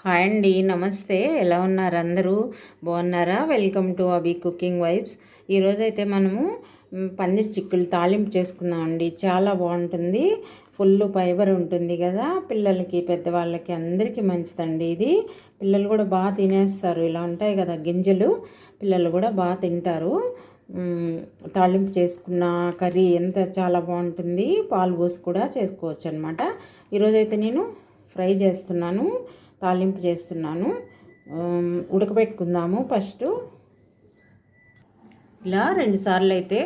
Hi అండి నమస్తే. ఎలా ఉన్నారు అందరూ? బాగున్నారా? Welcome to Abi cooking vibes. ఈరోజైతే మనము పన్నీర్ చిక్కులు తాలింపు చేసుకుందామండి చాలా బాగుంటుంది. ఫుల్ ఫైబర్ ఉంటుంది కదా. పిల్లలకి పెద్దవాళ్ళకి అందరికీ మంచిదండి ఇది. పిల్లలు కూడా బాగా తినేస్తారు. ఇలా ఉంటాయి కదా గింజలు. పిల్లలు కూడా బాగా తింటారు. తాళింపు తాలింపు చేసుకున్న కర్రీ ఎంత చాలా బాగుంటుంది. పాలు పోసి కూడా చేసుకోవచ్చు అనమాట ఈరోజైతే నేను ఫ్రై చేస్తున్నాను. తాలింపు చేస్తున్నాను. ఉడకబెట్టుకుందాము ఫస్ట్. ఇలా రెండు సార్లు అయితే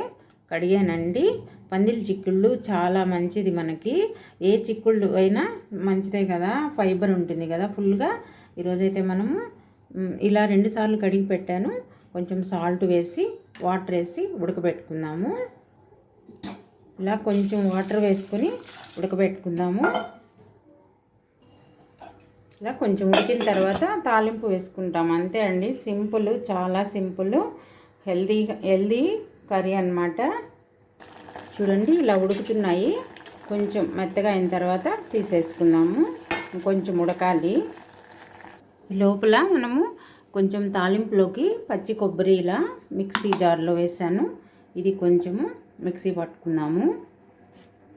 కడిగానండి. పందిల చిక్కుళ్ళు చాలా మంచిది మనకి. ఏ చిక్కుళ్ళు అయినా మంచిదే కదా. ఫైబర్ ఉంటుంది కదా ఫుల్గా. ఈరోజైతే మనము ఇలా రెండు సార్లు కడిగి పెట్టాను. కొంచెం సాల్ట్ వేసి వాటర్ వేసి ఉడకబెట్టుకుందాము. ఇలా కొంచెం వాటర్ వేసుకొని ఉడకబెట్టుకుందాము. ఇలా కొంచెం ఉడికిన తర్వాత తాలింపు వేసుకుంటాం. అంతే అండి. సింపుల్ చాలా సింపుల్ హెల్దీ హెల్దీ కర్రీ అన్నమాట. చూడండి ఇలా ఉడుకుతున్నాయి. కొంచెం మెత్తగా అయిన తర్వాత తీసేసుకుందాము. కొంచెం ఉడకాలి. లోపల మనము కొంచెం తాలింపులోకి పచ్చి కొబ్బరి ఇలా మిక్సీ జార్లో వేసాను. ఇది కొంచెము మిక్సీ పట్టుకుందాము.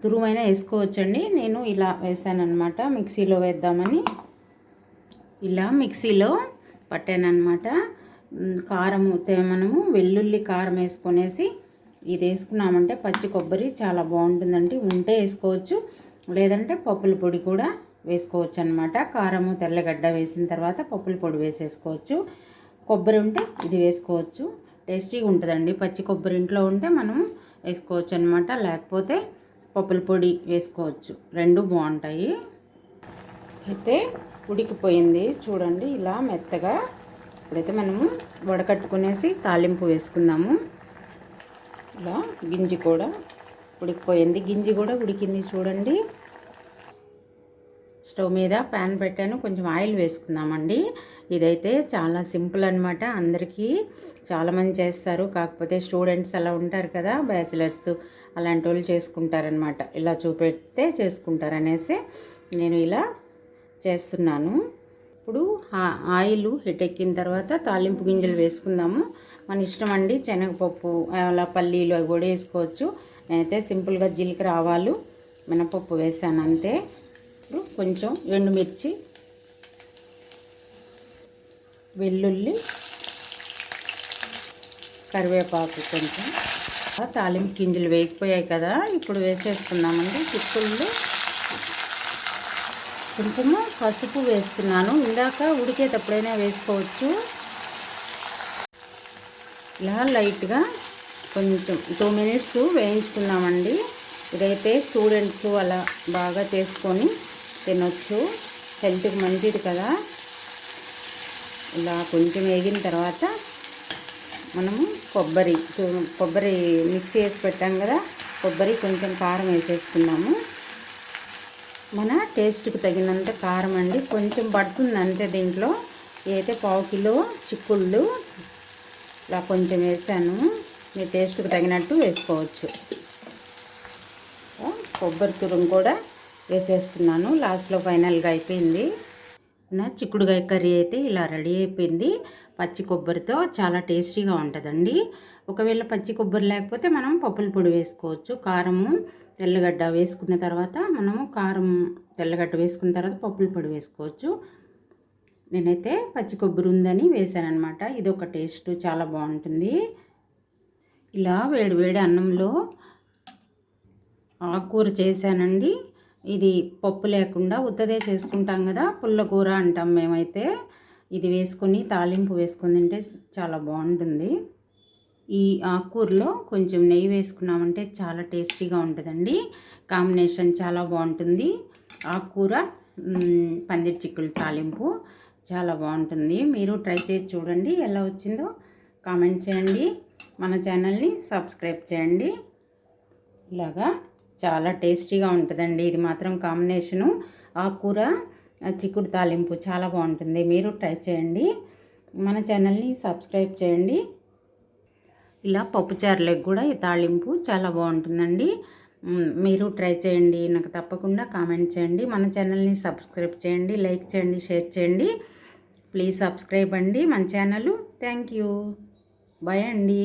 తురుమైనా వేసుకోవచ్చండి. నేను ఇలా వేసాను అనమాట మిక్సీలో వేద్దామని. ఇలా మిక్సీలో పట్టానమాట కారము మనము వెల్లుల్లి కారం వేసుకొనేసి ఇది వేసుకున్నామంటే పచ్చి కొబ్బరి చాలా బాగుంటుందండి. ఉంటే వేసుకోవచ్చు లేదంటే పప్పుల పొడి కూడా వేసుకోవచ్చు అనమాట కారము తెల్లగడ్డ వేసిన తర్వాత పప్పుల పొడి వేసేసుకోవచ్చు. కొబ్బరి ఉంటే ఇది వేసుకోవచ్చు. టేస్టీగా ఉంటుందండి. పచ్చి కొబ్బరి ఇంట్లో ఉంటే మనం వేసుకోవచ్చు అనమాట లేకపోతే పప్పుల పొడి వేసుకోవచ్చు. రెండు బాగుంటాయి. అయితే ఉడికిపోయింది. చూడండి ఇలా మెత్తగా ఇప్పుడైతే మనము వడకట్టుకునేసి తాలింపు వేసుకుందాము. ఇలా గింజి కూడా ఉడికిపోయింది. గింజి కూడా ఉడికింది చూడండి. స్టవ్ మీద ప్యాన్ పెట్టాను. కొంచెం ఆయిల్ వేసుకుందామండి. ఇదైతే చాలా సింపుల్ అనమాట అందరికీ చాలామంది చేస్తారు. కాకపోతే స్టూడెంట్స్ అలా ఉంటారు కదా బ్యాచిలర్స్ అలాంటి వాళ్ళు చేసుకుంటారనమాట ఇలా చూపెడితే చేసుకుంటారనేసి నేను ఇలా చేస్తున్నాను. ఇప్పుడు ఆ- ఆయిల్ హిట్ ఎక్కిన తర్వాత తాలింపు గింజలు వేసుకుందాము. మన ఇష్టం అండి శనగపప్పు అలా పల్లీలు అవి కూడా వేసుకోవచ్చు. నేనైతే సింపుల్గా జీలకర్ర ఆవాలు మినపప్పు వేసాను అంతే. ఇప్పుడు కొంచెం ఎండుమిర్చి వెల్లుల్లి కరివేపాకు కొంచెం. తాలింపు గింజలు వేగిపోయాయి కదా ఇప్పుడు వేసేసుకుందామండి. చిక్కుళ్ళు కొంచెము పసుపు వేస్తున్నాను. ఇందాక ఉడికేటప్పుడైనా వేసుకోవచ్చు. ఇలా లైట్గా కొంచెం టూ మినిట్స్ వేయించుకున్నామండి. ఇదైతే స్టూడెంట్స్ అలా బాగా చేసుకొని తినొచ్చు. హెల్త్కి మంచిది కదా. ఇలా కొంచెం వేగిన తర్వాత మనము కొబ్బరి కొబ్బరి మిక్సీ వేసి పెట్టాం కదా. కొబ్బరి కొంచెం కారం వేసేసుకున్నాము. మన టేస్ట్కి తగినంత కారం అండి. కొంచెం పడుతుంది అంతే దీంట్లో. అయితే పావు కిలో చిక్కుళ్ళు ఇలా కొంచెం వేసాను. మీ టేస్ట్కి తగినట్టు వేసుకోవచ్చు. కొబ్బరి తురం కూడా వేసేస్తున్నాను. లాస్ట్లో ఫైనల్గా అయిపోయింది. నా చిక్కుడుగాయ కర్రీ అయితే ఇలా రెడీ అయిపోయింది. పచ్చి కొబ్బరితో చాలా టేస్టీగా ఉంటుందండి. ఒకవేళ పచ్చి కొబ్బరి లేకపోతే మనం పప్పుల పొడి వేసుకోవచ్చు. కారము తెల్లగడ్డ వేసుకున్న తర్వాత మనము కారం తెల్లగడ్డ వేసుకున్న తర్వాత పప్పుల పొడి వేసుకోవచ్చు. నేనైతే పచ్చి కొబ్బరి ఉందని వేసాను అనమాట ఇది ఒక టేస్ట్ చాలా బాగుంటుంది. ఇలా వేడి వేడి అన్నంలో ఆకుకూర చేశానండి. ఇది పప్పు లేకుండా ఉత్తదే చేసుకుంటాం కదా పుల్లకూర అంటాం మేమైతే. ఇది వేసుకొని తాలింపు వేసుకొని తింటే చాలా బాగుంటుంది. ఈ ఆకుకూరలో కొంచెం నెయ్యి వేసుకున్నామంటే చాలా టేస్టీగా ఉంటుందండి. కాంబినేషన్ చాలా బాగుంటుంది. ఆకుకూర పందిరి చిక్కుడు తాలింపు చాలా బాగుంటుంది. మీరు ట్రై చేసి చూడండి ఎలా వచ్చిందో కామెంట్ చేయండి. మన ఛానల్ని సబ్స్క్రైబ్ చేయండి. ఇలాగా చాలా టేస్టీగా ఉంటుందండి. ఇది మాత్రం కాంబినేషను. ఆకుకూర చిక్కుడు తాలింపు చాలా బాగుంటుంది. మీరు ట్రై చేయండి. మన ఛానల్ని సబ్స్క్రైబ్ చేయండి. ఇలా పప్పుచారులకు కూడా ఈ తాళింపు చాలా బాగుంటుందండి. మీరు ట్రై చేయండి. నాకు తప్పకుండా కామెంట్ చేయండి. మన ఛానల్ని సబ్స్క్రైబ్ చేయండి లైక్ చేయండి షేర్ చేయండి. ప్లీజ్ సబ్స్క్రైబ్ అండి మన ఛానల్. Thank you. బాయ్ అండి.